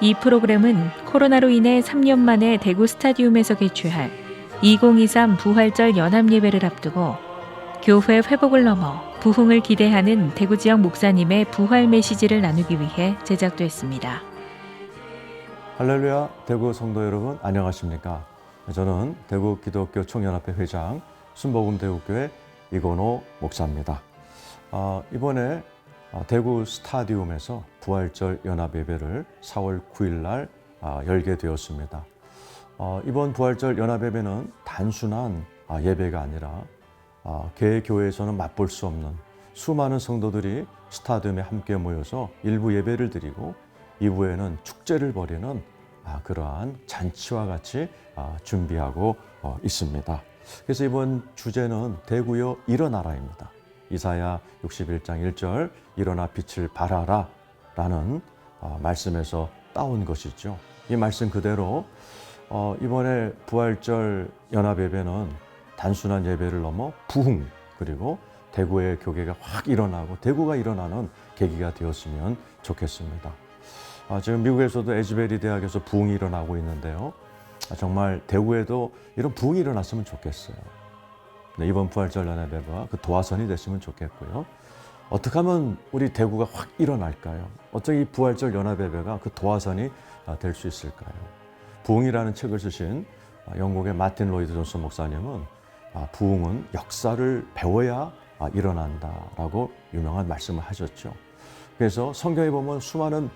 이 프로그램은 코로나로 인해 3년 만에 대구 스타디움에서 개최할 2023 부활절 연합예배를 앞두고 교회 회복을 넘어 부흥을 기대하는 대구 지역 목사님의 부활 메시지를 나누기 위해 제작됐습니다. 할렐루야 대구 성도 여러분 안녕하십니까 저는 대구 기독교 총연합회 회장 순복음 대구교회 이건호 목사입니다 아, 이번에 아, 대구 스타디움에서 부활절 연합 예배를 4월 9일 날 아, 열게 되었습니다 어, 이번 부활절 연합 예배는 단순한 아, 예배가 아니라 아, 개 교회에서는 맛볼 수 없는 수많은 성도들이 스타디움에 함께 모여서 일부 예배를 드리고 이후에는 축제를 벌이는 아, 그러한 잔치와 같이 아, 준비하고 어, 있습니다. 그래서 이번 주제는 대구여 일어나라입니다. 이사야 61장 1절 일어나 빛을 발하라 라는 아, 말씀에서 따온 것이죠. 이 말씀 그대로 어, 이번에 부활절 연합 예배는 단순한 예배를 넘어 부흥 그리고 대구의 교계가 확 일어나고 대구가 일어나는 계기가 되었으면 좋겠습니다. 아, 지금 미국에서도 에즈베리 대학에서 부흥이 일어나고 있는데요. 아, 정말 대구에도 이런 부흥이 일어났으면 좋겠어요. 네, 이번 부활절 연합회가 그 도화선이 됐으면 좋겠고요. 어떻게 하면 우리 대구가 확 일어날까요? 어떻게 이 부활절 연합예배가 그 도화선이 될 수 있을까요? 부흥이라는 책을 쓰신 아, 영국의 마틴 로이드 존슨 목사님은 아, 부흥은 역사를 배워야 아, 일어난다라고 유명한 말씀을 하셨죠. 그래서 성경에 보면 수많은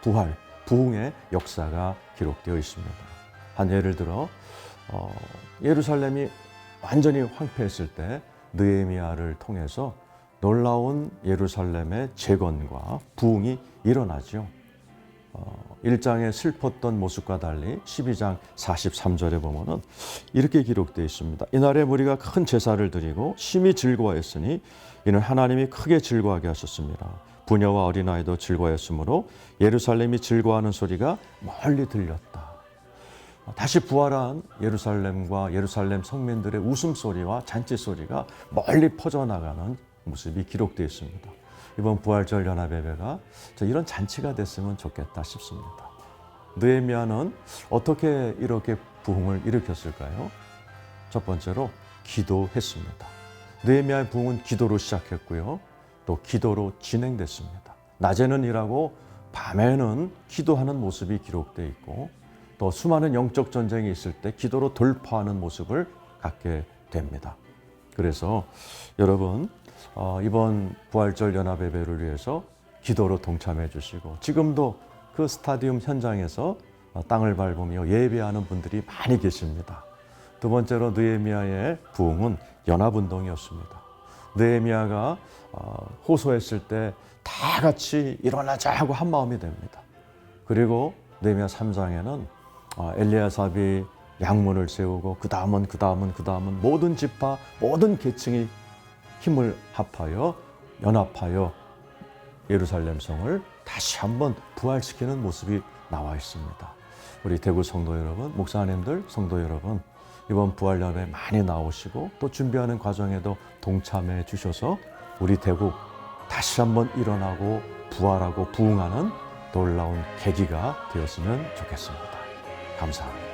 부활, 부흥의 역사가 기록되어 있습니다. 한 예를 들어 어, 예루살렘이 완전히 황폐했을 때 느헤미야를 통해서 놀라운 예루살렘의 재건과 부흥이 일어나죠. 어, 1장에 슬펐던 모습과 달리 12장 43절에 보면은 이렇게 기록되어 있습니다. 이날에 무리가 큰 제사를 드리고 심히 즐거워했으니 이는 하나님이 크게 즐거워하게 하셨습니다. 부녀와 어린아이도 즐거워했으므로 예루살렘이 즐거워하는 소리가 멀리 들렸다. 다시 부활한 예루살렘과 예루살렘 성민들의 웃음소리와 잔치소리가 멀리 퍼져나가는 모습이 기록되어 있습니다. 이번 부활절 연합예배가 이런 잔치가 됐으면 좋겠다 싶습니다. 느헤미야는 어떻게 이렇게 부흥을 일으켰을까요? 첫 번째로 기도했습니다. 느헤미야의 부흥은 기도로 시작했고요. 또 기도로 진행됐습니다. 낮에는 일하고 밤에는 기도하는 모습이 기록되어 있고 또 수많은 영적 전쟁이 있을 때 기도로 돌파하는 모습을 갖게 됩니다. 그래서 여러분 어, 이번 부활절 연합 예배를 위해서 기도로 동참해 주시고 지금도 그 스타디움 현장에서 어, 땅을 밟으며 예배하는 분들이 많이 계십니다. 두 번째로 느헤미야의 부흥은 연합 운동이었습니다. 느헤미야가 어, 호소했을 때 다 같이 일어나자 하고 한 마음이 됩니다. 그리고 느헤미야 3장에는 엘리야삽이 양문을 세우고 그 다음은 그 다음은 그 다음은 모든 지파 모든 계층이 힘을 합하여 연합하여 예루살렘 성을 다시 한번 부활시키는 모습이 나와 있습니다. 우리 대구 성도 여러분, 목사님들, 성도 여러분, 이번 부활연에 많이 나오시고 또 준비하는 과정에도 동참해 주셔서 우리 대구 다시 한번 일어나고 부활하고 부흥하는 놀라운 계기가 되었으면 좋겠습니다. 감사합니다.